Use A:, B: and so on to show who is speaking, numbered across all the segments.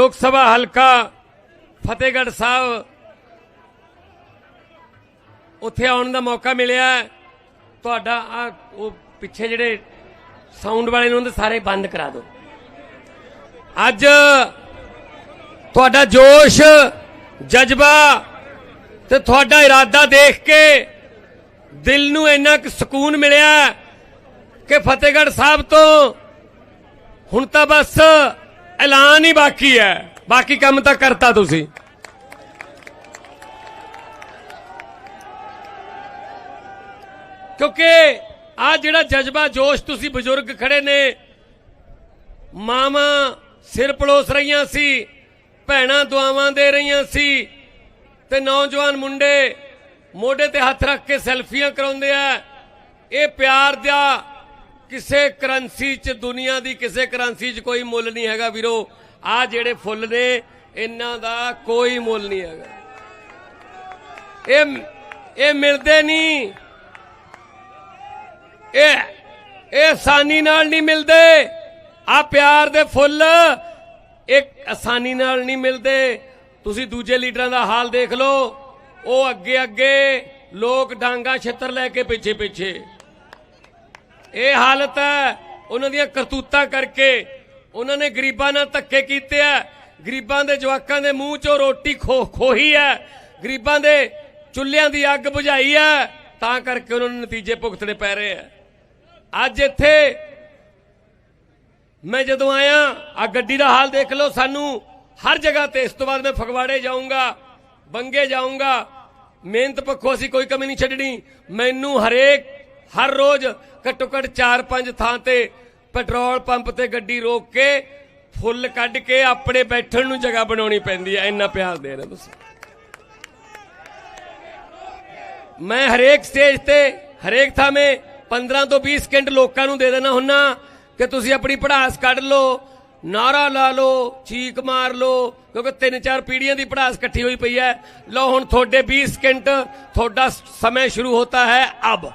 A: ਲੋਕ ਸਭਾ ਹਲਕਾ ਫਤਿਹਗੜ੍ਹ ਸਾਹਿਬ ਉੱਥੇ ਆਉਣ ਦਾ ਮੌਕਾ ਮਿਲਿਆ। ਤੁਹਾਡਾ ਆ ਉਹ ਪਿੱਛੇ ਜਿਹੜੇ ਸਾਊਂਡ ਵਾਲੇ ਨੂੰ ਉਹਦੇ ਸਾਰੇ ਬੰਦ ਕਰਾ ਦਿਓ। ਅੱਜ ਤੁਹਾਡਾ ਜੋਸ਼, ਜਜ਼ਬਾ ਤੇ ਤੁਹਾਡਾ ਇਰਾਦਾ ਦੇਖ ਕੇ ਦਿਲ ਨੂੰ ਇੰਨਾ ਕੁ ਸਕੂਨ ਮਿਲਿਆ ਕਿ ਫਤਿਹਗੜ੍ਹ ਸਾਹਿਬ ਤੋਂ ਹੁਣ ਤਾਂ ਬਸ ਐਲਾਨ ਹੀ ਬਾਕੀ ਹੈ। ਬਾਕੀ ਕੰਮ ਤਾਂ ਕਰਤਾ ਤੁਸੀਂ। ਕਿਉਂਕਿ ਆ ਜਿਹੜਾ ਜਜ਼ਬਾ ਜੋਸ਼ ਤੁਸੀਂ ਬਜ਼ੁਰਗ ਖੜੇ ਨੇ, ਮਾਵਾਂ ਸਿਰ ਪਲੋਸ ਰਹੀਆਂ ਸੀ, ਭੈਣਾਂ ਦੁਆਵਾਂ ਦੇ ਰਹੀਆਂ ਸੀ, ਤੇ ਨੌਜਵਾਨ ਮੁੰਡੇ ਮੋਢੇ ਤੇ ਹੱਥ ਰੱਖ ਕੇ ਸੈਲਫੀਆਂ ਕਰਾਉਂਦੇ ਆ, ਇਹ ਪਿਆਰ ਦਾ ਕਿਸੇ ਕਰੰਸੀ 'ਚ ਦੁਨੀਆ ਦੀ ਕਿਸੇ ਕਰੰਸੀ 'ਚ ਕੋਈ ਮੁੱਲ ਨਹੀਂ ਹੈਗਾ ਵੀਰੋ। ਆ ਜਿਹੜੇ ਫੁੱਲ ਨੇ, ਇਹਨਾਂ ਦਾ ਕੋਈ ਮੁੱਲ ਨਹੀਂ ਹੈਗਾ। ਇਹ ਇਹ ਮਿਲਦੇ ਨਹੀਂ। ਇਹ ਇਹ ਆਸਾਨੀ ਨਾਲ ਨਹੀਂ ਮਿਲਦੇ। ਆ ਪਿਆਰ ਦੇ ਫੁੱਲ, ਇੱਕ ਆਸਾਨੀ ਨਾਲ ਨਹੀਂ ਮਿਲਦੇ। ਤੁਸੀਂ ਦੂਜੇ ਲੀਡਰਾਂ ਦਾ ਹਾਲ ਦੇਖ ਲਓ। ਉਹ ਅੱਗੇ ਅੱਗੇ ਲੋਕ ਡਾਂਗਾ ਛਿੱਤਰ ਲੈ ਕੇ ਪਿੱਛੇ ਪਿੱਛੇ ਇਹ ਹਾਲਤ ਹੈ, ਉਹਨਾਂ ਦੀਆਂ ਕਰਤੂਤਾਂ ਕਰਕੇ। ਉਹਨਾਂ ਨੇ ਗਰੀਬਾਂ ਨਾਲ ਧੱਕੇ ਕੀਤੇ ਆ। ਗਰੀਬਾਂ ਦੇ ਜਵਾਕਾਂ ਦੇ ਮੂੰਹ 'ਚੋਂ ਰੋਟੀ ਖੋ, ਖੋਹੀ ਹੈ। ਗਰੀਬਾਂ ਦੇ ਚੁੱਲ੍ਹਿਆਂ ਦੀ ਅੱਗ ਬੁਝਾਈ ਹੈ। ਤਾਂ ਕਰਕੇ ਉਹਨਾਂ ਨੂੰ ਨਤੀਜੇ ਭੁਗਤਣੇ ਪੈ ਰਹੇ ਆ। ਅੱਜ ਇੱਥੇ ਮੈਂ ਜਦੋਂ ਆਇਆ ਆ ਗੱਡੀ ਦਾ ਹਾਲ ਦੇਖ ਲਓ। ਸਾਨੂੰ ਹਰ ਜਗ੍ਹਾ ਤੇ ਇਸ ਤੋਂ ਬਾਅਦ ਮੈਂ ਫਗਵਾੜੇ ਜਾਊਂਗਾ, ਬੰਗੇ ਜਾਊਂਗਾ। ਮਿਹਨਤ ਪੱਖੋਂ ਅਸੀਂ ਕੋਈ ਕਮੀ ਨਹੀਂ ਛੱਡਣੀ। ਮੈਨੂੰ ਹਰੇਕ ਹਰ ਰੋਜ਼ ਘੱਟੋ ਘੱਟ 4-5 ਥਾਂ ਤੇ ਪੈਟਰੋਲ ਪੰਪ ਤੇ ਗੱਡੀ ਰੋਕ ਕੇ ਫੁੱਲ ਕੱਢ ਕੇ ਆਪਣੇ ਬੈਠਣ ਨੂੰ ਜਗ੍ਹਾ ਬਣਾਉਣੀ ਪੈਂਦੀ ਹੈ ਇੰਨਾ ਪਿਆਰ ਦੇ ਰਹੇ ਤੁਸੀਂ। ਮੈਂ ਹਰੇਕ ਸਟੇਜ ਤੇ, ਹਰੇਕ ਥਾਂ 'ਮੇ 15 ਤੋਂ 20 ਸਕਿੰਟ ਲੋਕਾਂ ਨੂੰ ਦੇ ਦੇਣਾ ਹੁੰਨਾ ਕਿ ਤੁਸੀਂ ਆਪਣੀ ਪੜਾਸ ਕੱਢ ਲਓ ਨਾਰਾ ਲਾ ਲਓ, ਚੀਕ ਮਾਰ ਲਓ, ਕਿਉਂਕਿ ਤਿੰਨ ਚਾਰ ਪੀੜੀਆਂ ਦੀ ਪੜਾਸ ਇਕੱਠੀ ਹੋਈ ਪਈ ਹੈ। ਲਓ ਹੁਣ ਤੁਹਾਡੇ 20 ਸਕਿੰਟ ਤੁਹਾਡਾ ਸਮੇਂ ਸ਼ੁਰੂ ਹੋਤਾ ਹੈ, ਅਬ।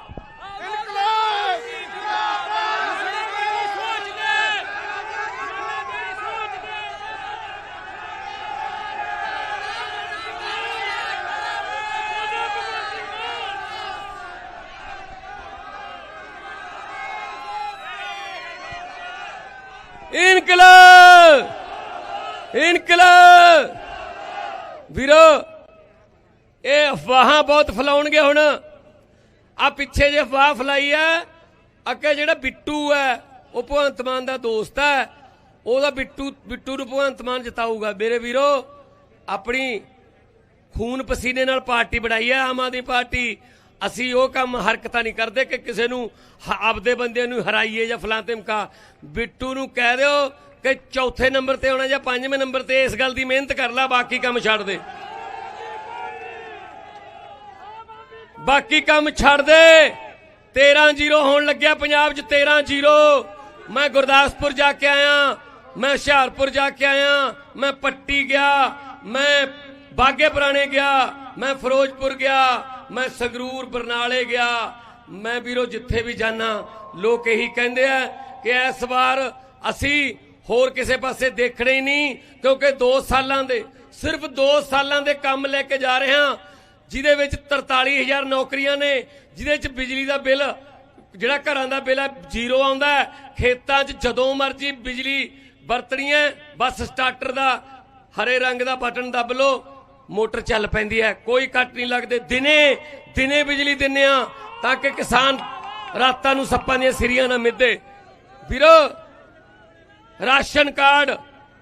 A: ਇਨਕਲਾਬ! ਇਨਕਲਾਬ! ਵੀਰੋ, ਇਹ ਅਫਵਾਹਾਂ ਬਹੁਤ ਫਲਾਉਣਗੇ ਹੁਣ। ਆ ਪਿੱਛੇ ਜੇ ਅਫਵਾਹ ਫਲਾਈ ਆ ਅੱਗੇ ਜਿਹੜਾ ਬਿੱਟੂ ਹੈ, ਉਹ ਭਗਵੰਤ ਮਾਨ ਦਾ ਦੋਸਤ ਹੈ, ਉਹਦਾ ਬਿੱਟੂ ਬਿੱਟੂ ਨੂੰ ਭਗਵੰਤ ਮਾਨ ਜਿਤਾਊਗਾ। ਮੇਰੇ ਵੀਰੋ, ਆਪਣੀ ਖੂਨ ਪਸੀਨੇ ਨਾਲ ਪਾਰਟੀ ਬਣਾਈ ਹੈ, ਆਮ ਆਦਮੀ ਪਾਰਟੀ। ਅਸੀਂ ਉਹ ਕੰਮ ਹਰਕਤਾਂ ਨਹੀਂ ਕਰਦੇ ਕਿ ਕਿਸੇ ਨੂੰ ਆਪਦੇ ਬੰਦੇ ਨੂੰ ਹਰਾਈਏ ਜਾਂ ਫਲਾਂ ਧਮਕਾ ਬਿੱਟੂ ਨੂੰ ਕਹਿ ਦਿਓ ਕਿ ਚੌਥੇ ਨੰਬਰ ਤੇ ਆਉਣਾ ਜਾਂ ਪੰਜਵੇਂ ਨੰਬਰ ਤੇ ਇਸ ਗੱਲ ਦੀ ਮਿਹਨਤ ਕਰ ਲੈ, ਬਾਕੀ ਕੰਮ ਛੱਡ ਦੇ। ਬਾਕੀ ਕੰਮ ਛੱਡ ਦੇ। 13-0 ਹੋਣ ਲੱਗਿਆ ਪੰਜਾਬ 'ਚ 13-0 ਮੈਂ ਗੁਰਦਾਸਪੁਰ ਜਾ ਕੇ ਆਇਆ, ਮੈਂ ਹੁਸ਼ਿਆਰਪੁਰ ਜਾ ਕੇ ਆਇਆ, ਮੈਂ ਪੱਟੀ ਗਿਆ, ਮੈਂ ਬਾਗੇ ਪੁਰਾਣੇ ਗਿਆ, ਮੈਂ ਫਿਰੋਜ਼ਪੁਰ ਗਿਆ, ਮੈਂ ਸੰਗਰੂਰ, ਬਰਨਾਲੇ ਗਿਆ। ਮੈਂ ਵੀਰੋ, ਜਿੱਥੇ ਵੀ ਜਾਣਾ ਲੋਕ ਇਹੀ ਕਹਿੰਦੇ ਆ ਕਿ ਇਸ ਵਾਰ ਅਸੀਂ ਹੋਰ ਕਿਸੇ ਪਾਸੇ ਦੇਖਣੇ ਹੀ ਨਹੀਂ, ਕਿਉਂਕਿ 2 ਸਾਲਾਂ ਦੇ, ਸਿਰਫ 2 ਸਾਲਾਂ ਦੇ ਕੰਮ ਲੈ ਕੇ ਜਾ ਰਹੇ ਹਾਂ, ਜਿਹਦੇ ਵਿੱਚ 43000 ਨੌਕਰੀਆਂ ਨੇ, ਜਿਹਦੇ ਵਿੱਚ ਬਿਜਲੀ ਦਾ ਬਿੱਲ, ਜਿਹੜਾ ਘਰਾਂ ਦਾ ਬਿੱਲ ਹੈ, ਜ਼ੀਰੋ ਆਉਂਦਾ ਖੇਤਾਂ 'ਚ ਜਦੋਂ ਮਰਜ਼ੀ ਬਿਜਲੀ ਵਰਤਣੀ ਹੈ, ਬਸ ਸਟਾਰਟਰ ਦਾ ਹਰੇ ਰੰਗ ਦਾ ਬਟਨ ਦੱਬ ਲਓ ਮੋਟਰ ਚੱਲ ਪੈਂਦੀ ਹੈ, ਕੋਈ ਕੱਟ ਨਹੀਂ ਲੱਗਦੇ। ਦਿਨੇ ਦਿਨੇ ਬਿਜਲੀ ਦਿੰਨੇ ਆ, ਤਾਂ ਕਿ ਕਿਸਾਨ ਰਾਤਾਂ ਨੂੰ ਸੱਪਾਂ ਦੀਆਂ ਸਿਰੀਆਂ ਨਾ ਮਿੱਧੇ। ਵੀਰੋ, ਰਾਸ਼ਨ ਕਾਰਡ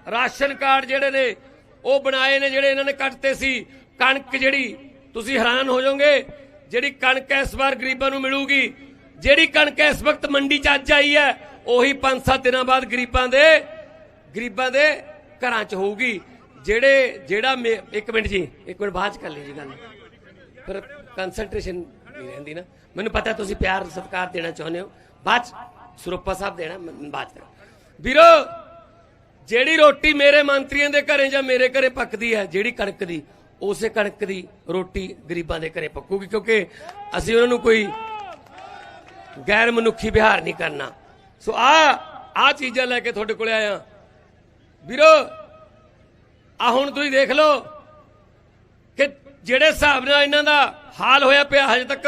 A: ਰਾਸ਼ਨ ਕਾਰਡ ਜਿਹੜੇ ਨੇ, ਉਹ ਬਣਾਏ ਨੇ ਜਿਹੜੇ ਇਹਨਾਂ ਨੇ ਕੱਟਤੇ ਸੀ। ਕਣਕ ਜਿਹੜੀ, ਤੁਸੀਂ ਹੈਰਾਨ ਹੋ ਜਾਓਗੇ, ਜਿਹੜੀ ਕਣਕ ਇਸ ਵਾਰ ਗਰੀਬਾਂ ਨੂੰ ਮਿਲੂਗੀ, ਜਿਹੜੀ ਕਣਕ ਇਸ ਵਕਤ ਮੰਡੀ 'ਚ ਅੱਜ ਆਈ ਹੈ, ਉਹੀ 5-7 ਦਿਨਾਂ ਬਾਅਦ ਗਰੀਬਾਂ ਦੇ ਗਰੀਬਾਂ ਦੇ ਘਰਾਂ 'ਚ ਹੋਊਗੀ। ਜਿਹੜੇ, ਜਿਹੜਾ ਮੇ- ਇੱਕ ਮਿੰਟ ਜੀ, ਇੱਕ ਮਿੰਟ ਬਾਅਦ 'ਚ ਕਰ ਲਈ ਜੀ ਗੱਲ। ਪਰ ਕਨਸੈਂਟਰੇਸ਼ਨ ਨਹੀਂ ਰਹਿੰਦੀ ਨਾ। ਮੈਨੂੰ ਪਤਾ ਤੁਸੀਂ ਪਿਆਰ, ਸਤਿਕਾਰ ਦੇਣਾ ਚਾਹੁੰਦੇ ਹੋ। ਬਾਅਦ 'ਚ ਸਰੂਪਾ ਸਾਹਿਬ ਦੇਣਾ ਬਾਅਦ 'ਚ ਵੀਰੋ, ਜਿਹੜੀ ਰੋਟੀ ਮੇਰੇ ਮੰਤਰੀਆਂ ਦੇ ਘਰੇ ਜਾਂ ਮੇਰੇ ਘਰੇ ਪੱਕਦੀ ਹੈ, ਜਿਹੜੀ ਕਣਕ ਦੀ, ਉਸੇ ਕਣਕ ਦੀ ਰੋਟੀ ਗਰੀਬਾਂ ਦੇ ਘਰੇ ਪੱਕੂਗੀ, ਕਿਉਂਕਿ ਅਸੀਂ ਉਹਨਾਂ ਨੂੰ ਕੋਈ ਗੈਰ ਮਨੁੱਖੀ ਵਿਹਾਰ ਨਹੀਂ ਕਰਨਾ। ਸੋ ਆ ਆ ਚੀਜ਼ਾਂ ਲੈ ਕੇ ਤੁਹਾਡੇ ਕੋਲ ਆਇਆ। ਵੀਰੋ ਆ ਹੁਣ ਤੁਸੀਂ ਦੇਖ ਲਓ ਕਿ ਜਿਹੜੇ ਹਿਸਾਬ ਨਾਲ ਇਹਨਾਂ ਦਾ ਹਾਲ ਹੋਇਆ ਪਿਆ ਹਜੇ ਤੱਕ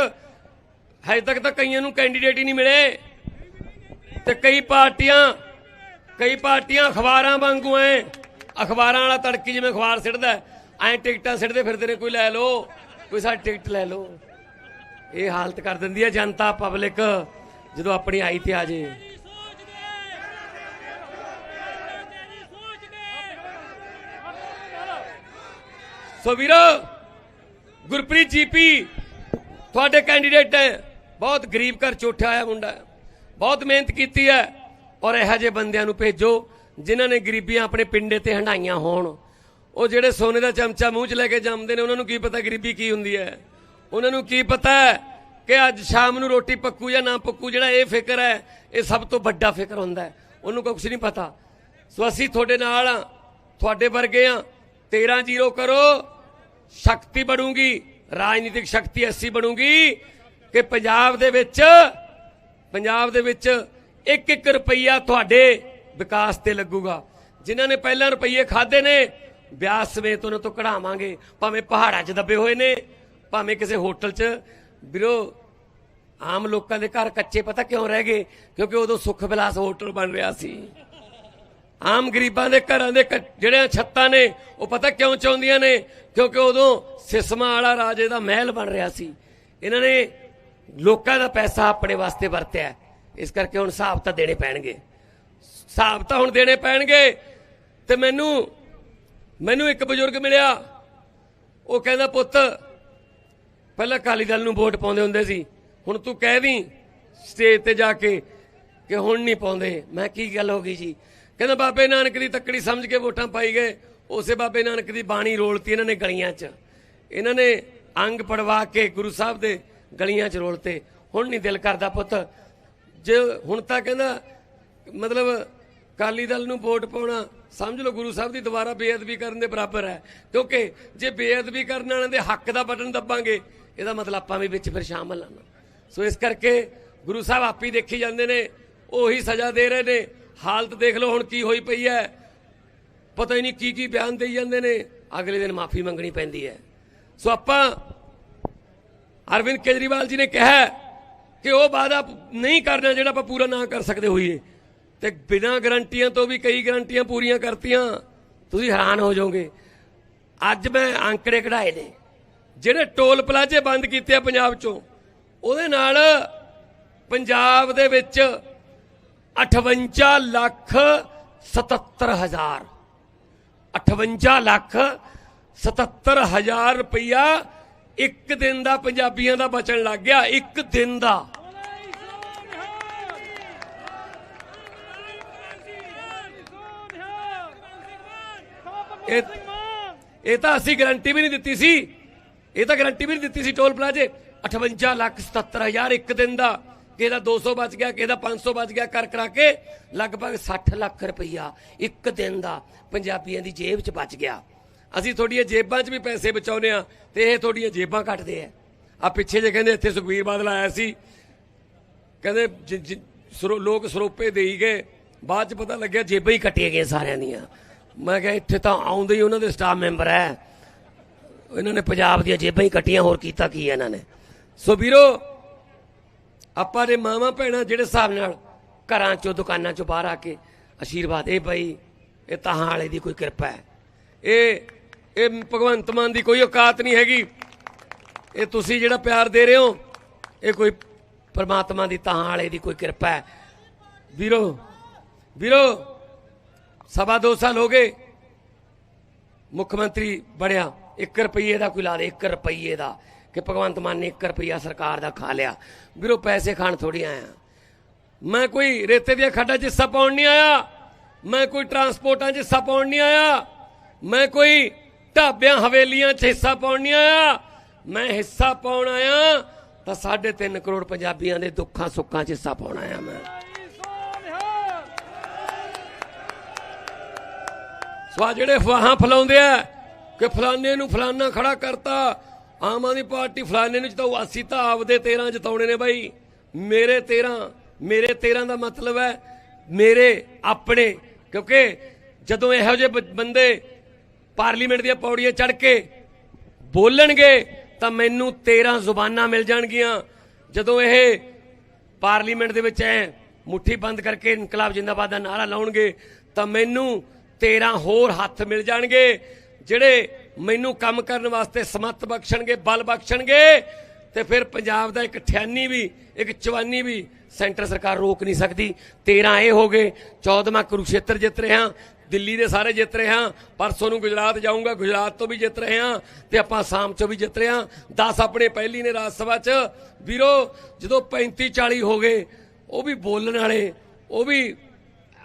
A: ਹਜੇ ਤੱਕ ਤਾਂ ਕਈਆਂ ਨੂੰ ਕੈਂਡੀਡੇਟ ਹੀ ਨਹੀਂ ਮਿਲੇ। ਤੇ ਕਈ ਪਾਰਟੀਆਂ ਕਈ ਪਾਰਟੀਆਂ ਅਖਬਾਰਾਂ ਵਾਂਗੂ ਐ, ਅਖਬਾਰਾਂ ਵਾਲਾ ਤੜਕੀ ਜਿਵੇਂ ਅਖਬਾਰ ਸਿੱਟਦਾ, ਐ ਟਿਕਟਾਂ ਸਿੱਟਦੇ ਫਿਰਦੇ ਨੇ, ਕੋਈ ਲੈ ਲਓ, ਕੋਈ ਸਾਡੀ ਟਿਕਟ ਲੈ ਲਓ। ਇਹ ਹਾਲਤ ਕਰ ਦਿੰਦੀ ਹੈ ਜਨਤਾ ਪਬਲਿਕ ਜਦੋਂ ਆਪਣੀ ਆਈ ਤੇ ਆ ਜੇ। ਸੋ ਵੀਰੋ, ਗੁਰਪ੍ਰੀਤ ਜੀਪੀ ਤੁਹਾਡੇ ਕੈਂਡੀਡੇਟ ਹੈ ਬਹੁਤ ਗਰੀਬ ਘਰ ਚੋਠਾ ਆਇਆ ਮੁੰਡਾ ਬਹੁਤ ਮਿਹਨਤ ਕੀਤੀ ਹੈ, ਔਰ ਇਹੋ ਜਿਹੇ ਬੰਦਿਆਂ ਨੂੰ ਭੇਜੋ ਜਿਨ੍ਹਾਂ ਨੇ ਗਰੀਬੀਆਂ ਆਪਣੇ ਪਿੰਡੇ ਤੇ ਹੰਡਾਈਆਂ ਹੋਣ। ਉਹ ਜਿਹੜੇ ਸੋਨੇ ਦਾ ਚਮਚਾ ਮੂੰਹ 'ਚ ਲੈ ਕੇ ਜੰਮਦੇ ਨੇ, ਉਹਨਾਂ ਨੂੰ ਕੀ ਪਤਾ ਗਰੀਬੀ ਕੀ ਹੁੰਦੀ ਹੈ? ਉਹਨਾਂ ਨੂੰ ਕੀ ਪਤਾ ਹੈ ਕਿ ਅੱਜ ਸ਼ਾਮ ਨੂੰ ਰੋਟੀ ਪੱਕੂ ਜਾਂ ਨਾ ਪੱਕੂ, ਜਿਹੜਾ ਇਹ ਫਿਕਰ ਹੈ, ਇਹ ਸਭ ਤੋਂ ਵੱਡਾ ਫਿਕਰ ਹੁੰਦਾ ਹੈ। ਉਹਨੂੰ ਕੁਝ ਨਹੀਂ ਪਤਾ। ਸੋ ਅਸੀਂ ਤੁਹਾਡੇ ਨਾਲ ਆ ਤੁਹਾਡੇ ਵਰਗੇ ਆ 13 ਜ਼ੀਰੋ ਕਰੋ। ਸ਼ਕਤੀ ਬਣੂਗੀ, ਰਾਜਨੀਤਿਕ ਸ਼ਕਤੀ ਐਸੀ ਬਣੂਗੀ ਕਿ ਪੰਜਾਬ ਦੇ ਵਿੱਚ, ਪੰਜਾਬ ਦੇ ਵਿੱਚ ਇੱਕ ਇੱਕ ਰੁਪਈਆ ਤੁਹਾਡੇ ਵਿਕਾਸ ਤੇ ਲੱਗੂਗਾ। ਜਿਨ੍ਹਾਂ ਨੇ ਪਹਿਲਾਂ ਰੁਪਈਏ ਖਾਦੇ ਨੇ ਵਿਆਸ ਸਮੇਤ ਉਹਨਾਂ ਤੋਂ ਕਢਾਵਾਂਗੇ। ਭਾਵੇਂ ਪਹਾੜਾਂ 'ਚ ਦੱਬੇ ਹੋਏ ਨੇ, ਭਾਵੇਂ ਕਿਸੇ ਹੋਟਲ 'ਚ। ਵੀਰੋ, ਆਮ ਲੋਕਾਂ ਦੇ ਘਰ ਕੱਚੇ ਪਤਾ ਕਿਉਂ ਰਹਿ ਗਏ? ਕਿਉਂਕਿ ਉਦੋਂ ਸੁੱਖ ਵਿਲਾਸ ਹੋਟਲ ਬਣ ਰਿਹਾ ਸੀ। ਆਮ ਗਰੀਬਾਂ ਦੇ ਘਰਾਂ ਦੇ ਕ- ਜਿਹੜੀਆਂ ਛੱਤਾਂ ਨੇ, ਉਹ ਪਤਾ ਕਿਉਂ ਚਾਹੁੰਦੀਆਂ ਨੇ? ਕਿਉਂਕਿ ਉਦੋਂ ਸਿਸਮਾ ਵਾਲਾ ਰਾਜੇ ਦਾ ਮਹਿਲ ਬਣ ਰਿਹਾ ਸੀ। ਇਹਨਾਂ ਨੇ ਲੋਕਾਂ ਦਾ ਪੈਸਾ ਆਪਣੇ ਵਾਸਤੇ ਵਰਤਿਆ। ਇਸ ਕਰਕੇ ਹੁਣ ਹਿਸਾਬ ਤਾਂ ਦੇਣੇ ਪੈਣਗੇ। ਹਿਸਾਬ ਤਾਂ ਹੁਣ ਦੇਣੇ ਪੈਣਗੇ। ਤੇ ਮੈਨੂੰ ਮੈਨੂੰ ਇੱਕ ਬਜ਼ੁਰਗ ਮਿਲਿਆ। ਉਹ ਕਹਿੰਦਾ, ਪੁੱਤ, ਪਹਿਲਾਂ ਅਕਾਲੀ ਦਲ ਨੂੰ ਵੋਟ ਪਾਉਂਦੇ ਹੁੰਦੇ ਸੀ। ਹੁਣ ਤੂੰ ਕਹਿ ਦੀ ਸਟੇਜ ਤੇ ਜਾ ਕੇ, ਕਿ ਹੁਣ ਨਹੀਂ ਪਾਉਂਦੇ। ਮੈਂ ਕੀ ਗੱਲ ਹੋ ਗਈ ਜੀ ਕਹਿੰਦਾ, ਬਾਬੇ ਨਾਨਕ ਦੀ ਤੱਕੜੀ ਸਮਝ ਕੇ ਵੋਟਾਂ ਪਾਈ ਗਏ। ਉਸੇ ਬਾਬੇ ਨਾਨਕ ਦੀ ਬਾਣੀ ਰੋਲਤੀ ਇਹਨਾਂ ਨੇ ਗਲੀਆਂ 'ਚ। ਇਹਨਾਂ ਨੇ ਅੰਗ ਪੜਵਾ ਕੇ ਗੁਰੂ ਸਾਹਿਬ ਦੇ ਗਲੀਆਂ 'ਚ ਰੋਲਤੇ। ਹੁਣ ਨਹੀਂ ਦਿਲ ਕਰਦਾ ਪੁੱਤ। ਜੇ ਹੁਣ ਤਾਂ ਕਹਿੰਦਾ, ਮਤਲਬ ਅਕਾਲੀ ਦਲ ਨੂੰ ਵੋਟ ਪਾਉਣਾ, ਸਮਝ ਲਓ ਗੁਰੂ ਸਾਹਿਬ ਦੀ ਦੁਬਾਰਾ ਬੇਅਦਬੀ ਕਰਨ ਦੇ ਬਰਾਬਰ ਹੈ। ਕਿਉਂਕਿ ਜੇ ਬੇਅਦਬੀ ਕਰਨ ਵਾਲਿਆਂ ਦੇ ਹੱਕ ਦਾ ਬਟਨ ਦੱਬਾਂਗੇ, ਇਹਦਾ ਮਤਲਬ ਆਪਾਂ ਵੀ ਵਿੱਚ ਫਿਰ ਸ਼ਾਮਲ ਹਾਂ ਸੋ ਇਸ ਕਰਕੇ ਗੁਰੂ ਸਾਹਿਬ ਆਪੀ ਦੇਖੀ ਜਾਂਦੇ ਨੇ, ਉਹੀ ਸਜ਼ਾ ਦੇ ਰਹੇ ਨੇ। ਹਾਲਤ ਦੇਖ ਲਓ ਹੁਣ ਕੀ ਹੋਈ ਪਈ ਹੈ। ਪਤਾ ਹੀ ਨਹੀਂ ਕੀ ਕੀ ਬਿਆਨ ਦੇਈ ਜਾਂਦੇ ਨੇ। ਅਗਲੇ ਦਿਨ ਮਾਫੀ ਮੰਗਣੀ ਪੈਂਦੀ ਹੈ। ਸੋ ਆਪਾਂ ਅਰਵਿੰਦ ਕੇਜਰੀਵਾਲ ਜੀ ਨੇ ਕਿਹਾ ਕਿ ਉਹ ਵਾਅਦਾ ਨਹੀਂ ਕਰਨਾ ਜਿਹੜਾ ਆਪਾਂ ਪੂਰਾ ਨਾ ਕਰ ਸਕਦੇ ਹੋਈਏ। ਤੇ ਬਿਨਾਂ ਗਰੰਟੀਆਂ ਤੋਂ ਵੀ ਕਈ ਗਰੰਟੀਆਂ ਪੂਰੀਆਂ ਕਰਤੀਆਂ, ਤੁਸੀਂ ਹੈਰਾਨ ਹੋ ਜਾਓਗੇ। ਅੱਜ ਮੈਂ ਅੰਕੜੇ ਕਢਾਏ ਨੇ। ਜਿਹੜੇ ਟੋਲ ਪਲਾਜ਼ੇ ਬੰਦ ਕੀਤੇ ਆ ਪੰਜਾਬ ਚੋਂ, ਉਹਦੇ ਨਾਲ ਪੰਜਾਬ ਦੇ ਵਿੱਚ 58 ਲੱਖ 77 ਹਜ਼ਾਰ 58 ਲੱਖ 77 ਹਜ਼ਾਰ ਰੁਪਇਆ ਇੱਕ ਦਿਨ ਦਾ ਪੰਜਾਬੀਆਂ ਦਾ ਬਚਣ ਲੱਗ ਗਿਆ ਇੱਕ ਦਿਨ ਦਾ ਇਹ ਤਾਂ ਅਸੀਂ ਗਾਰੰਟੀ ਵੀ ਨਹੀਂ ਦਿੱਤੀ ਸੀ ਇਹ ਤਾਂ ਗਾਰੰਟੀ ਵੀ ਨਹੀਂ ਦਿੱਤੀ ਸੀ ਟੋਲ ਪਲਾਜ਼ੇ 58 ਲੱਖ 77 ਹਜ਼ਾਰ ਇੱਕ ਦਿਨ ਦਾ ਕਿਹਦਾ ਦਾ 200 ਬਚ ਗਿਆ ਕਿਸੇ ਦਾ 500 ਬਚ ਗਿਆ, ਕਰ ਕਰਾ ਕੇ ਲਗਭਗ 60 ਲੱਖ ਰੁਪਈਆ ਇੱਕ ਦਿਨ ਦਾ ਪੰਜਾਬੀਆਂ ਦੀ ਜੇਬ 'ਚ ਬਚ ਗਿਆ। ਅਸੀਂ ਤੁਹਾਡੀਆਂ ਜੇਬਾਂ 'ਚ ਵੀ ਪੈਸੇ ਬਚਾਉਨੇ ਆ ਤੇ ਇਹ ਤੁਹਾਡੀਆਂ ਜੇਬਾਂ ਕੱਟਦੇ ਆ। ਆ ਪਿੱਛੇ ਜੇ ਕਹਿੰਦੇ ਇੱਥੇ ਸੁਖਬੀਰ ਬਾਦਲ ਆਇਆ ਸੀ, ਕਹਿੰਦੇ ਜ- ਲੋਕ ਸਰੋਪੇ ਦੇਈ ਗਏ, ਬਾਅਦ ਚ ਪਤਾ ਲੱਗਿਆ ਜੇਬਾਂ ਹੀ ਕੱਟੀਆਂ ਗਈਆਂ ਸਾਰਿਆਂ ਦੀਆਂ। ਮੈਂ ਕਿਹਾ ਇੱਥੇ ਤਾਂ ਆਉਂਦੇ ਹੀ ਉਹਨਾਂ ਦੇ ਸਟਾਫ ਮੈਂਬਰ ਹੈ। ਇਹਨਾਂ ਨੇ ਪੰਜਾਬ ਦੀਆਂ ਜੇਬਾਂ ਹੀ ਕੱਟੀਆਂ, ਹੋਰ ਕੀਤਾ ਕੀ ਹੈ ਇਹਨਾਂ ਨੇ? ਸੋ ਵੀਰੋ ਆਪਾਂ ਦੇ ਮਾਵਾਂ ਭੈਣਾਂ ਜਿਹੜੇ ਹਿਸਾਬ ਨਾਲ ਘਰਾਂ ਚੋਂ, ਦੁਕਾਨਾਂ ਚੋਂ ਬਾਹਰ ਆ ਕੇ ਆਸ਼ੀਰਵਾਦ, ਇਹ ਬਈ, ਇਹ ਤਾਂ ਵਾਲੇ ਦੀ ਕੋਈ ਕਿਰਪਾ ਹੈ। ਇਹ ਇਹ ਭਗਵੰਤ ਮਾਨ ਦੀ ਕੋਈ ਔਕਾਤ ਨਹੀਂ ਹੈਗੀ। ਇਹ ਤੁਸੀਂ ਜਿਹੜਾ ਪਿਆਰ ਦੇ ਰਹੇ ਹੋ, ਇਹ ਕੋਈ ਪਰਮਾਤਮਾ ਦੀ ਤਾਂ ਵਾਲੇ ਦੀ ਕੋਈ ਕਿਰਪਾ ਹੈ। ਵੀਰੋ ਵੀਰੋ, ਸਵਾ ਦੋ ਸਾਲ ਹੋ ਗਏ, ਮੁੱਖ ਮੰਤਰੀ ਬਣਿਆ। 1 ਰੁਪਈਏ ਦਾ ਕੋਈ ਲਾ ਦੇ 1 ਰੁਪਈਏ ਦਾ। ਕਿ ਭਗਵੰਤ ਮਾਨ ਨੇ 1 ਰੁਪਈਆ ਸਰਕਾਰ ਦਾ ਖਾ ਲਿਆ। ਵੀਰੋ, ਪੈਸੇ ਖਾਣ ਥੋੜੀ ਆਇਆ। ਮੈਂ ਕੋਈ ਰੇਤੇ ਦੀਆਂ ਖੱਡਾਂ 'ਚ ਹਿੱਸਾ ਪਾਉਣ ਨਹੀਂ ਆਇਆ। ਮੈਂ ਕੋਈ ਟਰਾਂਸਪੋਰਟਾਂ 'ਚ ਹਿੱਸਾ ਪਾਉਣ ਨਹੀਂ ਆਇਆ। ਮੈਂ ਕੋਈ ਢਾਬਿਆਂ, ਹਵੇਲੀਆਂ 'ਚ ਹਿੱਸਾ ਪਾਉਣ ਨਹੀਂ ਆਇਆ। ਮੈਂ ਹਿੱਸਾ ਪਾਉਣ ਆਇਆ ਤਾਂ 3.5 ਕਰੋੜ ਪੰਜਾਬੀਆਂ ਦੇ ਦੁੱਖਾਂ, ਸੁੱਖਾਂ 'ਚ ਹਿੱਸਾ ਪਾਉਣ ਆਇਆ ਮੈਂ। ਸੋ ਜਿਹੜੇ ਅਫਵਾਹਾਂ ਫਲਾਉਂਦੇ ਆ ਕਿ ਫਲਾਣੇ ਨੂੰ ਫਲਾਨਾ ਖੜਾ ਕਰਤਾ ਆਮ ਆਦਮੀ ਪਾਰਟੀ ਫਲਾਣੇ ਨੂੰ ਜਿਤਾਉ ਅਸੀਂ ਤਾਂ ਆਪਦੇ 13 ਜਿਤਾਉਣੇ ਨੇ ਬਾਈ। ਮੇਰੇ 13 ਮੇਰੇ 13 ਦਾ ਮਤਲਬ ਹੈ ਮੇਰੇ, ਆਪਣੇ। ਕਿਉਂਕਿ ਜਦੋਂ ਇਹੋ ਜਿਹੇ ਬੰਦੇ ਪਾਰਲੀਮੈਂਟ ਦੀਆਂ ਪੌੜੀਆਂ ਚੜ ਕੇ ਬੋਲਣਗੇ, ਤਾਂ ਮੈਨੂੰ 13 ਜ਼ੁਬਾਨਾਂ ਮਿਲ ਜਾਣਗੀਆਂ। ਜਦੋਂ ਇਹ ਪਾਰਲੀਮੈਂਟ ਦੇ ਵਿੱਚ ਐ ਮੁੱਠੀ ਬੰਦ ਕਰਕੇ ਇਨਕਲਾਬ ਜਿੰਦਾਬਾਦ ਦਾ ਨਾਰਾ ਲਾਉਣਗੇ, ਤਾਂ ਮੈਨੂੰ 13 ਹੋਰ ਹੱਥ ਮਿਲ ਜਾਣਗੇ, ਜਿਹੜੇ ਮੈਨੂੰ ਕੰਮ ਕਰਨ ਵਾਸਤੇ ਸਮੱਤ ਬਖਸ਼ਣਗੇ, ਬਲ ਬਖਸ਼ਣਗੇ, ਤੇ ਫਿਰ ਪੰਜਾਬ ਦਾ ਇੱਕ 98 ਵੀ, ਇੱਕ 54 ਵੀ ਸੈਂਟਰ ਸਰਕਾਰ ਰੋਕ ਨਹੀਂ ਸਕਦੀ। 13 ਇਹ ਹੋ ਗਏ 14ਵਾਂ ਕੁਰੂਕਸ਼ੇਤਰ ਜਿੱਤ ਰਿਹਾ ਦਿੱਲੀ ਦੇ ਸਾਰੇ ਜਿੱਤ ਰਹੇ ਹਾਂ, ਪਰਸੋਂ ਨੂੰ ਗੁਜਰਾਤ ਜਾਊਂਗਾ, ਗੁਜਰਾਤ ਤੋਂ ਵੀ ਜਿੱਤ ਰਹੇ ਹਾਂ, ਤੇ ਆਪਾਂ ਆਸਾਮ ਚੋਂ ਵੀ ਜਿੱਤ ਰਹੇ ਹਾਂ। 10 ਆਪਣੇ ਪਹਿਲੀ ਨੇ ਰਾਜ ਸਭਾ 'ਚ। ਵੀਰੋ, ਜਦੋਂ 35 40 ਹੋ ਗਏ, ਉਹ ਵੀ ਬੋਲਣ ਵਾਲੇ, ਉਹ ਵੀ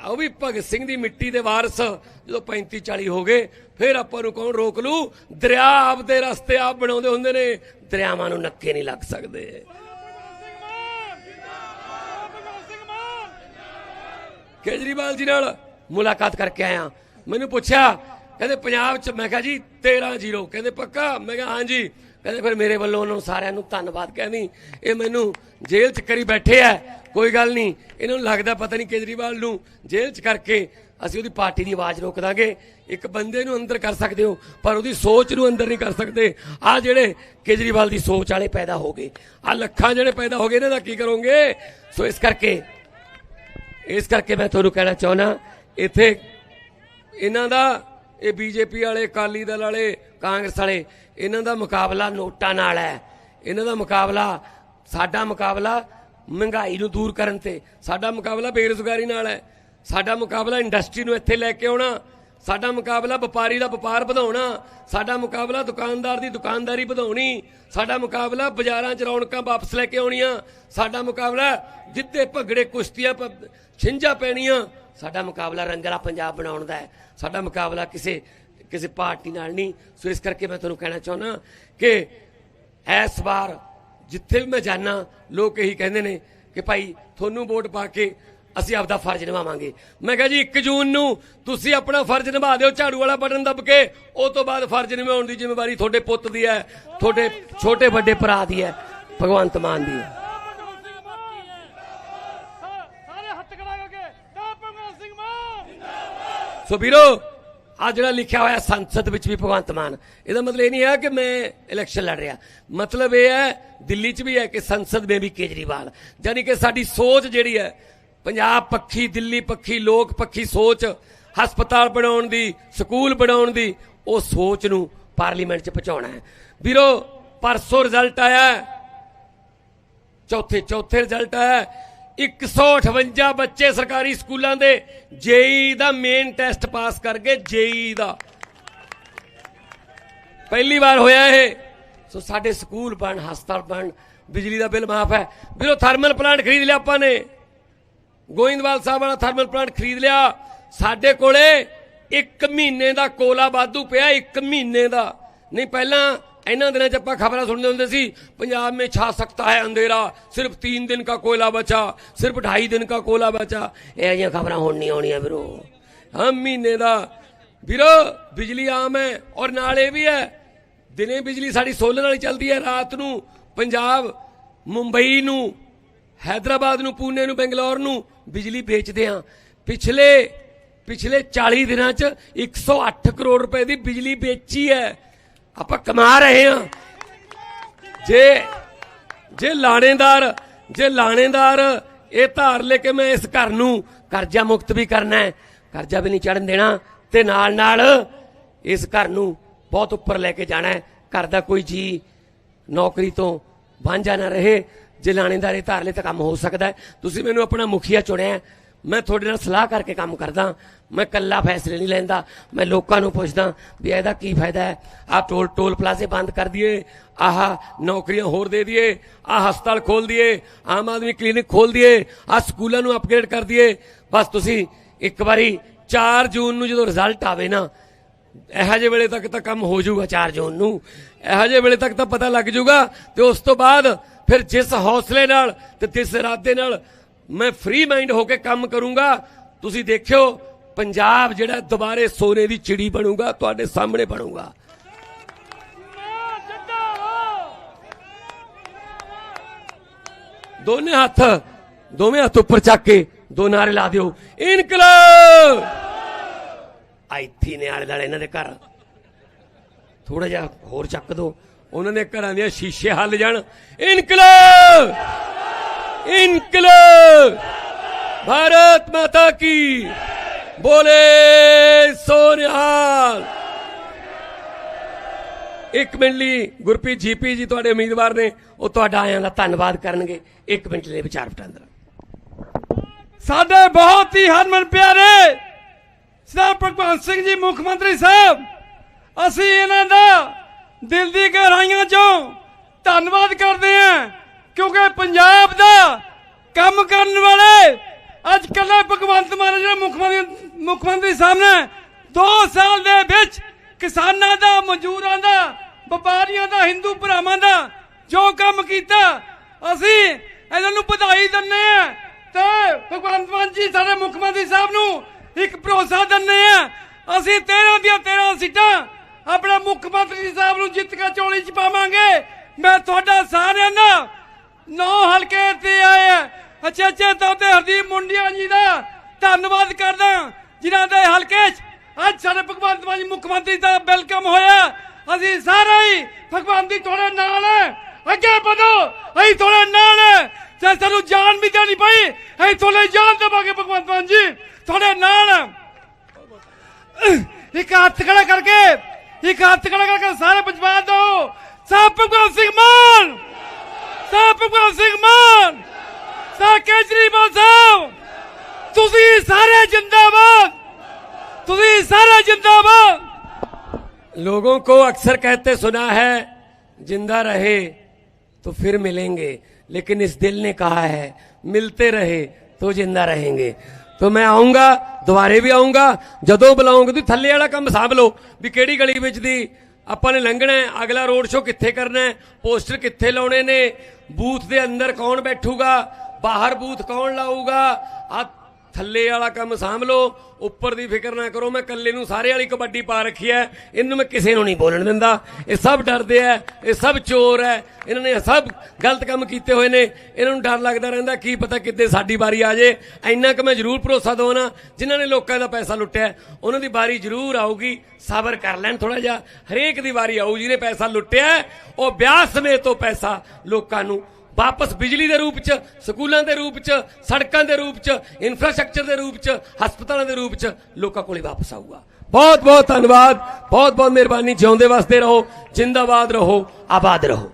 A: ਉਹ ਵੀ ਭਗਤ ਸਿੰਘ ਦੀ ਮਿੱਟੀ ਦੇ ਵਾਰਸ ਜਦੋਂ 35 40 ਹੋ ਗਏ, ਫਿਰ ਆਪਾਂ ਨੂੰ ਕੌਣ ਰੋਕ ਲੂ? ਦਰਿਆ ਆਪਦੇ ਰਸਤੇ ਆਪ ਬਣਾਉਂਦੇ ਹੁੰਦੇ ਨੇ, ਦਰਿਆਵਾਂ ਨੂੰ ਨੱਕੇ ਨਹੀਂ ਲੱਗ ਸਕਦੇ। ਕੇਜਰੀਵਾਲ ਜੀ ਨਾਲ ਮੁਲਾਕਾਤ ਕਰਕੇ ਆਇਆ। ਮੈਨੂੰ ਪੁੱਛਿਆ, ਕਹਿੰਦੇ ਪੰਜਾਬ ਚ, ਮੈਂ ਕਿਹਾ ਜੀ 13 ਜ਼ੀਰੋ। ਕਹਿੰਦੇ ਪੱਕਾ? ਮੈਂ ਕਿਹਾ, ਹਾਂਜੀ। ਕਹਿੰਦੇ ਫਿਰ ਮੇਰੇ ਵੱਲੋਂ ਉਹਨਾਂ ਨੂੰ ਸਾਰਿਆਂ ਨੂੰ ਧੰਨਵਾਦ ਕਹਿੰਦੀ, ਇਹ ਮੈਨੂੰ ਜੇਲ੍ਹ ਚ ਕਰੀ ਬੈਠੇ ਆ, ਕੋਈ ਗੱਲ ਨਹੀਂ। ਇਹਨਾਂ ਨੂੰ ਲੱਗਦਾ ਪਤਾ ਨਹੀਂ ਕੇਜਰੀਵਾਲ ਨੂੰ ਜੇਲ੍ਹ ਚ ਕਰਕੇ ਅਸੀਂ ਉਹਦੀ ਪਾਰਟੀ ਦੀ ਆਵਾਜ਼ ਰੋਕ ਦਾਂਗੇ। ਇੱਕ ਬੰਦੇ ਨੂੰ ਅੰਦਰ ਕਰ ਸਕਦੇ ਹੋ, ਪਰ ਉਹਦੀ ਸੋਚ ਨੂੰ ਅੰਦਰ ਨਹੀਂ ਕਰ ਸਕਦੇ। ਆ ਜਿਹੜੇ ਕੇਜਰੀਵਾਲ ਦੀ ਸੋਚ ਵਾਲੇ ਪੈਦਾ ਹੋ ਗਏ ਆ ਲੱਖਾਂ ਜਿਹੜੇ ਪੈਦਾ ਹੋ ਗਏ, ਇਹਨਾਂ ਦਾ ਕੀ ਕਰੋਗੇ? ਸੋ ਇਸ ਕਰਕੇ ਇਸ ਕਰਕੇ ਮੈਂ ਤੁਹਾਨੂੰ ਕਹਿਣਾ ਚਾਹੁੰਦਾ, ਇੱਥੇ ਇਹਨਾਂ ਦਾ, ਇਹ ਬੀਜੇਪੀ ਵਾਲੇ, ਅਕਾਲੀ ਦਲ ਵਾਲੇ, ਕਾਂਗਰਸ ਵਾਲੇ ਇਹਨਾਂ ਦਾ ਮੁਕਾਬਲਾ ਨੋਟਾਂ ਨਾਲ ਹੈ। ਇਹਨਾਂ ਦਾ ਮੁਕਾਬਲਾ, ਸਾਡਾ ਮੁਕਾਬਲਾ ਮਹਿੰਗਾਈ ਨੂੰ ਦੂਰ ਕਰਨ ਤੇ, ਸਾਡਾ ਮੁਕਾਬਲਾ ਬੇਰੁਜ਼ਗਾਰੀ ਨਾਲ ਹੈ। ਸਾਡਾ ਮੁਕਾਬਲਾ ਇੰਡਸਟਰੀ ਨੂੰ ਇੱਥੇ ਲੈ ਕੇ ਆਉਣਾ, ਸਾਡਾ ਮੁਕਾਬਲਾ ਵਪਾਰੀ ਦਾ ਵਪਾਰ ਵਧਾਉਣਾ, ਸਾਡਾ ਮੁਕਾਬਲਾ ਦੁਕਾਨਦਾਰ ਦੀ ਦੁਕਾਨਦਾਰੀ ਵਧਾਉਣੀ, ਸਾਡਾ ਮੁਕਾਬਲਾ ਬਾਜ਼ਾਰਾਂ 'ਚ ਰੌਣਕਾਂ ਵਾਪਸ ਲੈ ਕੇ ਆਉਣੀਆਂ, ਸਾਡਾ ਮੁਕਾਬਲਾ ਜਿੱਦੇ ਭਗੜੇ ਕੁਸ਼ਤੀਆਂ ਛਿੰਝਾਂ ਪੈਣੀਆਂ, ਸਾਡਾ ਮੁਕਾਬਲਾ ਰੰਗਲਾ ਪੰਜਾਬ ਬਣਾਉਣ ਦਾ ਹੈ। ਸਾਡਾ ਮੁਕਾਬਲਾ ਕਿਸੇ ਕਿਸੇ ਪਾਰਟੀ ਨਾਲ ਨਹੀਂ। ਸੋ ਇਸ ਕਰਕੇ ਮੈਂ ਤੁਹਾਨੂੰ ਕਹਿਣਾ ਚਾਹੁੰਦਾ ਕਿ ਇਸ ਵਾਰ ਜਿੱਥੇ ਵੀ ਮੈਂ ਜਾਣਾ ਲੋਕ ਇਹੀ ਕਹਿੰਦੇ ਨੇ ਕਿ ਭਾਈ ਤੁਹਾਨੂੰ ਵੋਟ ਪਾ ਕੇ ਅਸੀਂ ਆਪਦਾ ਫਰਜ਼ ਨਿਭਾਵਾਂਗੇ। ਮੈਂ ਕਿਹਾ ਜੀ 1 ਜੂਨ ਨੂੰ ਤੁਸੀਂ ਆਪਣਾ ਫਰਜ਼ ਨਿਭਾ ਦਿਓ ਝਾੜੂ ਵਾਲਾ ਬਟਨ ਦਬ ਕੇ ਉਹ ਤੋਂ ਬਾਅਦ ਫਰਜ਼ ਨਿਭਾਉਣ ਦੀ ਜ਼ਿੰਮੇਵਾਰੀ ਤੁਹਾਡੇ ਪੁੱਤ ਦੀ ਹੈ ਤੁਹਾਡੇ ਛੋਟੇ ਵੱਡੇ ਭਰਾ ਦੀ ਹੈ ਭਗਵੰਤ ਮਾਨ ਦੀ ਹੈ।
B: ਸਾਰੇ ਹੱਥ ਖੜਾ ਕਰਕੇ ਜੈ ਭਗਵੰਤ ਸਿੰਘ ਮਾਨ!
A: ਸੋ ਵੀਰੋ ਆ ਜਿਹੜਾ ਲਿਖਿਆ ਹੋਇਆ ਸੰਸਦ ਵਿੱਚ ਵੀ ਭਗਵੰਤ ਮਾਨ, ਇਹਦਾ ਮਤਲਬ ਇਹ ਨਹੀਂ ਹੈ ਕਿ ਮੈਂ ਇਲੈਕਸ਼ਨ ਲੜ ਰਿਹਾ। ਮਤਲਬ ਇਹ ਹੈ, ਦਿੱਲੀ 'ਚ ਵੀ ਹੈ ਕਿ ਸੰਸਦ ਵਿੱਚ ਵੀ ਕੇਜਰੀਵਾਲ। ਯਾਨੀ ਕਿ ਸਾਡੀ ਸੋਚ ਜਿਹੜੀ ਹੈ, ਪੰਜਾਬ ਪੱਖੀ, ਦਿੱਲੀ ਪੱਖੀ, ਲੋਕ ਪੱਖੀ ਸੋਚ, ਹਸਪਤਾਲ ਬਣਾਉਣ ਦੀ, ਸਕੂਲ ਬਣਾਉਣ ਦੀ, ਉਹ ਸੋਚ ਨੂੰ ਪਾਰਲੀਮੈਂਟ 'ਚ ਪਹੁੰਚਾਉਣਾ ਹੈ। ਵੀਰੋ, ਪਰਸੋਂ ਰਿਜ਼ਲਟ ਆਇਆ, ਚੌਥੇ ਚੌਥੇ ਰਿਜ਼ਲਟ ਆਇਆ 158 ਬੱਚੇ ਸਰਕਾਰੀ ਸਕੂਲਾਂ ਦੇ ਜੇਈ ਦਾ ਮੇਨ ਟੈਸਟ ਪਾਸ ਕਰ ਗਏ, ਜੇਈ ਦਾ। ਪਹਿਲੀ ਵਾਰ ਹੋਇਆ ਇਹ। ਸੋ ਸਾਡੇ ਸਕੂਲ ਬਣ, ਹਸਪਤਾਲ ਬਣ, ਬਿਜਲੀ ਦਾ ਬਿੱਲ ਮਾਫ ਹੈ। ਵੀਰੋ ਥਰਮਲ ਪਲਾਂਟ ਖਰੀਦ ਲਿਆ ਆਪਾਂ ਨੇ। ਗੋਇੰਦਵਾਲ ਸਾਹਿਬ ਵਾਲਾ ਥਰਮਲ ਪਲਾਂਟ ਖਰੀਦ ਲਿਆ। ਸਾਡੇ ਕੋਲੇ 1 ਮਹੀਨੇ ਦਾ ਕੋਲਾ ਵਾਧੂ ਪਿਆ 1 ਮਹੀਨੇ ਦਾ। ਨਹੀਂ, ਪਹਿਲਾਂ ਇਹਨਾਂ ਦਿਨਾਂ 'ਚ ਆਪਾਂ ਖਬਰਾਂ ਸੁਣਦੇ ਹੁੰਦੇ ਸੀ, ਪੰਜਾਬ ਮੇ ਛਾ ਸਕਤਾ ਹੈ ਅੰਧੇਰਾ, ਸਿਰਫ 3 ਦਿਨ ਦਾ ਕੋਲਾ ਬਚਾ, ਸਿਰਫ 2.5 ਦਿਨ ਦਾ ਕੋਲਾ ਬਚਾ। ਇਹ ਜੀਆਂ ਖਬਰਾਂ ਹੁਣ ਨਹੀਂ ਆਉਣੀਆਂ ਵੀਰੋ। ਹਮ ਮਹੀਨੇ ਦਾ। ਵੀਰੋ, ਬਿਜਲੀ ਆਮ ਹੈ ਔਰ ਨਾਲ ਇਹ ਵੀ ਹੈ, ਦਿਨੇ ਬਿਜਲੀ ਸਾਡੀ ਸੋਲਰ ਵਾਲੀ ਚੱਲਦੀ ਹੈ, ਰਾਤ ਨੂੰ ਪੰਜਾਬ, ਮੁੰਬਈ ਨੂੰ ਹైదరాబాద్ ਨੂੰ, ਪੂਨੇ ਨੂੰ, ਬੰਗਲੌਰ ਨੂੰ ਬਿਜਲੀ ਵੇਚਦੇ ਆ ਪਿਛਲੇ ਪਿਛਲੇ 40 ਦਿਨਾਂ 'ਚ 108 ਕਰੋੜ ਰੁਪਏ ਦੀ ਬਿਜਲੀ ਵੇਚੀ ਹੈ। ਆਪਾਂ ਕਮਾ ਰਹੇ ਹਾਂ। ਜੇ ਜੇ ਲਾਣੇਦਾਰ ਜੇ ਲਾਣੇਦਾਰ ਇਹ ਧਾਰ ਲੈ ਕੇ ਮੈਂ ਇਸ ਘਰ ਨੂੰ ਕਰਜ਼ਾ ਮੁਕਤ ਵੀ ਕਰਨਾ ਹੈ, ਕਰਜ਼ਾ ਵੀ ਨਹੀਂ ਚੜਨ ਦੇਣਾ, ਤੇ ਨਾਲ ਨਾਲ ਇਸ ਘਰ ਨੂੰ ਬਹੁਤ ਉੱਪਰ ਲੈ ਕੇ ਜਾਣਾ ਹੈ। ਘਰ ਦਾ ਕੋਈ ਜੀ ਨੌਕਰੀ ਤੋਂ ਵਾਂਝਾ ਨਾ ਰਹੇ। ਜੇ ਲਾਣੇਦਾਰ ਇਹ ਧਾਰ ਲੈ ਤਾਂ ਕੰਮ ਹੋ ਸਕਦਾ ਤੁਸੀਂ ਮੈਨੂੰ ਆਪਣਾ ਮੁਖੀਆ ਚੁਣਿਆ ਮੈਂ ਤੁਹਾਡੇ ਨਾਲ ਸਲਾਹ ਕਰਕੇ ਕੰਮ ਕਰਦਾ। ਮੈਂ ਕੱਲਾ ਫੈਸਲੇ ਨਹੀਂ ਲੈਂਦਾ। ਮੈਂ ਲੋਕਾਂ ਨੂੰ ਪੁੱਛਦਾ ਵੀ ਇਹਦਾ ਕੀ ਫਾਇਦਾ ਹੈ? ਆਹ ਟੋਲ ਟੋਲ ਪਲਾਜ਼ੇ ਬੰਦ ਕਰ ਦਈਏ। ਆਹ ਨੌਕਰੀਆਂ ਹੋਰ ਦੇ ਦਈਏ। ਆਹ ਹਸਪਤਾਲ ਖੋਲ ਦਈਏ। ਆਮ ਆਦਮੀ ਕਲੀਨਿਕ ਖੋਲ ਦਈਏ। ਆਹ ਸਕੂਲਾਂ ਨੂੰ ਅਪਗ੍ਰੇਡ ਕਰ ਦਈਏ। ਬਸ ਤੁਸੀਂ ਇੱਕ ਵਾਰੀ 4 ਜੂਨ ਨੂੰ ਜਦੋਂ ਰਿਜ਼ਲਟ ਆਵੇ ਨਾ, ਇਹੋ ਜਿਹੇ ਵੇਲੇ ਤੱਕ ਤਾਂ ਕੰਮ ਹੋ ਜਾਊਗਾ 4 ਜੂਨ ਨੂੰ। ਇਹੋ ਜਿਹੇ ਵੇਲੇ ਤੱਕ ਤਾਂ ਪਤਾ ਲੱਗ ਜਾਊਗਾ ਤੇ ਉਸ ਤੋਂ ਬਾਅਦ ਫਿਰ ਜਿਸ ਹੌਸਲੇ ਨਾਲ ਤੇ ਜਿਸ ਇਰਾਦੇ ਨਾਲ ਮੈਂ ਫ੍ਰੀ ਮਾਈਂਡ ਹੋ ਕੇ ਕੰਮ ਕਰੂੰਗਾ। ਤੁਸੀਂ ਦੇਖਿਓ, ਪੰਜਾਬ ਜਿਹੜਾ ਦੁਬਾਰੇ ਸੋਨੇ ਦੀ ਚਿੜੀ ਬਣੂਗਾ, ਤੁਹਾਡੇ ਸਾਹਮਣੇ ਬਣੂਗਾ। ਦੋਨੇ ਹੱਥ, ਦੋਵੇਂ ਹੱਥ ਉੱਪਰ ਚੱਕ ਕੇ ਦੋ ਨਾਰੇ ਲਾ ਦਿਓ। ਇਨਕਲਾਬ! ਆਈਥੀ ਨੇ ਆਲੇ ਦਾਲੇ ਇਹਨਾਂ ਦੇ ਘਰ। ਥੋੜਾ ਜਿਹਾ ਹੋਰ ਚੱਕ ਦੋ। ਉਹਨਾਂ ਦੇ ਘਰਾਂ ਦੇ ਸ਼ੀਸ਼ੇ ਹੱਲ ਜਾਣ। ਇਨਕਲਾਬ! ਇਨਕਲਾਬ ਭਾਰਤ ਮਾਤਾ ਕੀ ਬੋਲੇ ਸੋਨਿਹਾਲ ਇੱਕ ਮਿੰਟ ਲਈ ਗੁਰਪ੍ਰੀਤ ਜੀਪੀ ਜੀ ਤੁਹਾਡੇ ਉਮੀਦਵਾਰ ਨੇ ਉਹ ਤੁਹਾਡਾ ਆਇਆਂ ਦਾ ਧੰਨਵਾਦ ਕਰਨਗੇ ਇੱਕ ਮਿੰਟ ਲਈ ਵਿਚਾਰ ਵਟਾਂਦਰਾ
B: ਸਾਡੇ ਬਹੁਤ ਹੀ ਹਰਮਨ ਪਿਆਰੇ ਸਰਦਾਰ ਭਗਵੰਤ ਸਿੰਘ ਜੀ ਮੁੱਖ ਮੰਤਰੀ ਸਾਹਿਬ ਅਸੀਂ ਇਹਨਾਂ ਦਾ ਦਿਲ ਦੀ ਗਹਿਰਾਈਆਂ ਚੋਂ ਧੰਨਵਾਦ ਕਰਦੇ ਹਾਂ ਕਿਉਂਕਿ ਪੰਜਾਬ ਦਾ ਕੰਮ ਕਰਨ ਵਾਲੇ ਅੱਜ ਕੱਲ੍ਹ ਭਗਵੰਤ ਮਾਨ ਜੀ ਮੁੱਖ ਮੰਤਰੀ ਮੁੱਖ ਮੰਤਰੀ ਸਾਹਿਬ 2 ਸਾਲ ਦੇ ਵਿੱਚ ਕਿਸਾਨਾਂ ਦਾ, ਮਜ਼ਦੂਰਾਂ ਦਾ, ਵਪਾਰੀਆਂ ਦਾ, ਹਿੰਦੂ ਭਰਾਵਾਂ ਦਾ ਜੋ ਕੰਮ ਕੀਤਾ, ਅਸੀਂ ਇਹਨਾਂ ਨੂੰ ਵਧਾਈ ਦਿੰਦੇ ਆ ਤੇ ਭਗਵੰਤ ਮਾਨ ਜੀ ਸਾਡੇ ਮੁੱਖ ਮੰਤਰੀ ਸਾਹਿਬ ਨੂੰ ਇੱਕ ਭਰੋਸਾ ਦਿੰਦੇ ਆ ਅਸੀਂ 13 ਦੀਆਂ 13 ਸੀਟਾਂ ਆਪਣੇ ਮੁੱਖ ਮੰਤਰੀ ਸਾਹਿਬ ਨੂੰ ਜਿੱਤ ਕੇ ਝੋਲੀ ਚ ਪਾਵਾਂਗੇ। ਮੈਂ ਤੁਹਾਡਾ ਸਾਰਿਆਂ ਦਾ ਨੌ ਹਲਕੇ ਤੇ ਆਏ ਆ। ਅੱਛਾ ਅੱਛਾ ਹਰਦੀਪ ਮੁੰਡਿਆ ਜੀ ਦਾ ਧੰਨਵਾਦ ਕਰਦਾ ਜਿਨ੍ਹਾਂ ਦੇ ਹਲਕੇ 'ਚ ਅੱਜ ਸਾਡੇ ਭਗਵੰਤ ਮਾਨ ਜੀ ਮੁੱਖ ਮੰਤਰੀ ਦਾ ਵੈਲਕਮ ਹੋਇਆ। ਅਸੀਂ ਸਾਰੇ ਹੀ ਭਗਵੰਤ ਦੀ ਤੁਹਾਡੇ ਨਾਲ ਹੈ ਅੱਗੇ ਵਧੋ, ਅਸੀਂ ਤੁਹਾਡੇ ਨਾਲ ਹੈ ਤੇ ਸਾਨੂੰ ਜਾਨ ਵੀ ਦੇਣੀ ਪਈ, ਅਸੀਂ ਤੁਹਾਡੇ ਜਾਨ ਦੇਵਾਂਗੇ ਭਗਵੰਤ ਮਾਨ ਜੀ, ਤੁਹਾਡੇ ਨਾਲ ਇੱਕ ਹੱਥ ਖੜਾ ਕਰਕੇ, ਇੱਕ ਹੱਥ ਖੜਾ ਕਰਕੇ ਸਾਰੇ ਪਜਵਾ ਦੋ। ਸਾਹਿਬ ਭਗਵੰਤ ਸਿੰਘ ਮਾਨ! ਸਾਹਿਬ ਭਗਵੰਤ ਸਿੰਘ ਮਾਨ ਸਾਹਿਬ ਕੇਜਰੀਵਾਲ ਸਾਹਿਬ ਤੁਸੀਂ ਸਾਰੇ ਜਿੰਦਾਬਾਦ ਤੁਸੀਂ ਸਾਰੇ ਜਿੰਦਾਬਾਦ
A: लोगों को अक्सर कहते सुना है जिंदा रहे तो फिर मिलेंगे लेकिन इस दिल ने कहा है मिलते रहे तो जिंदा रहेंगे तो ਮੈਂ ਆਉਂਗਾ ਦੁਬਾਰੇ ਵੀ ਆਉਂਗਾ ਜਦੋਂ ਬੁਲਾਉਂਗੇ ਤੁਸੀਂ ਥੱਲੇ ਵਾਲਾ ਕੰਮ ਸਾਂਭ ਲਓ ਵੀ ਕਿਹੜੀ ਗਲੀ ਵਿੱਚ ਦੀ ਆਪਾਂ ਨੇ ਲੰਘਣਾ ਹੈ, ਅਗਲਾ ਰੋਡ ਸ਼ੋ ਕਿੱਥੇ ਕਰਨਾ ਹੈ ਪੋਸਟਰ ਕਿੱਥੇ ਲਾਉਣੇ ਨੇ ਬੂਥ ਦੇ ਅੰਦਰ ਕੌਣ ਬੈਠੂਗਾ, ਬਾਹਰ ਬੂਥ ਕੌਣ ਲਾਊਗਾ ਆ ਥੱਲੇ ਵਾਲਾ ਕੰਮ ਸਾਂਭ ਲਓ, ਉੱਪਰ ਦੀ ਫਿਕਰ ਨਾ ਕਰੋ, ਮੈਂ ਇਕੱਲੇ ਨੂੰ ਸਾਰੇ ਵਾਲੀ ਕਬੱਡੀ ਪਾ ਰੱਖੀ ਐ ਇਹਨੂੰ ਮੈਂ ਕਿਸੇ ਨੂੰ ਨਹੀਂ ਬੋਲਣ ਦਿੰਦਾ। ਇਹ ਸਭ ਡਰਦੇ ਐ ਇਹ ਸਭ ਚੋਰ ਐ ਇਹਨਾਂ ਨੇ ਸਭ ਗਲਤ ਕੰਮ ਕੀਤੇ ਹੋਏ ਨੇ। ਇਹਨਾਂ ਨੂੰ ਡਰ ਲੱਗਦਾ ਰਹਿੰਦਾ, ਕੀ ਪਤਾ ਕਿੱਦੇ ਸਾਡੀ ਵਾਰੀ ਆ ਜੇ। ਇੰਨਾ ਕਿ ਮੈਂ ਜ਼ਰੂਰ ਭਰੋਸਾ ਦਵਾਂ ਜਿਨ੍ਹਾਂ ਨੇ ਲੋਕਾਂ ਦਾ ਪੈਸਾ ਲੁੱਟਿਆ, ਉਹਨਾਂ ਦੀ ਵਾਰੀ ਜ਼ਰੂਰ ਆਊਗੀ, ਸਬਰ ਕਰ ਲੈਣ ਥੋੜਾ ਜਿਹਾ। ਹਰੇਕ ਦੀ ਵਾਰੀ ਆਊ, ਜਿਹਨੇ ਪੈਸਾ ਲੁੱਟਿਆ, ਉਹ ਵਿਆਹ ਸਮੇਤ ਤੋਂ ਪੈਸਾ ਲੋਕਾਂ ਨੂੰ ਵਾਪਸ ਬਿਜਲੀ ਦੇ ਰੂਪ 'ਚ, ਸਕੂਲਾਂ ਦੇ ਰੂਪ 'ਚ, ਸੜਕਾਂ ਦੇ ਰੂਪ 'ਚ ਇਨਫਰਾਸਟ੍ਰਕਚਰ ਦੇ ਰੂਪ 'ਚ, ਹਸਪਤਾਲਾਂ ਦੇ ਰੂਪ 'ਚ ਲੋਕਾਂ ਕੋਲੇ ਵਾਪਸ ਆਊਗਾ। ਬਹੁਤ ਬਹੁਤ ਧੰਨਵਾਦ ਬਹੁਤ ਬਹੁਤ ਮਿਹਰਬਾਨੀ, ਜਿਉਂਦੇ ਵਸਦੇ ਰਹੋ, ਜਿੰਦਾਬਾਦ ਰਹੋ, ਆਬਾਦ ਰਹੋ।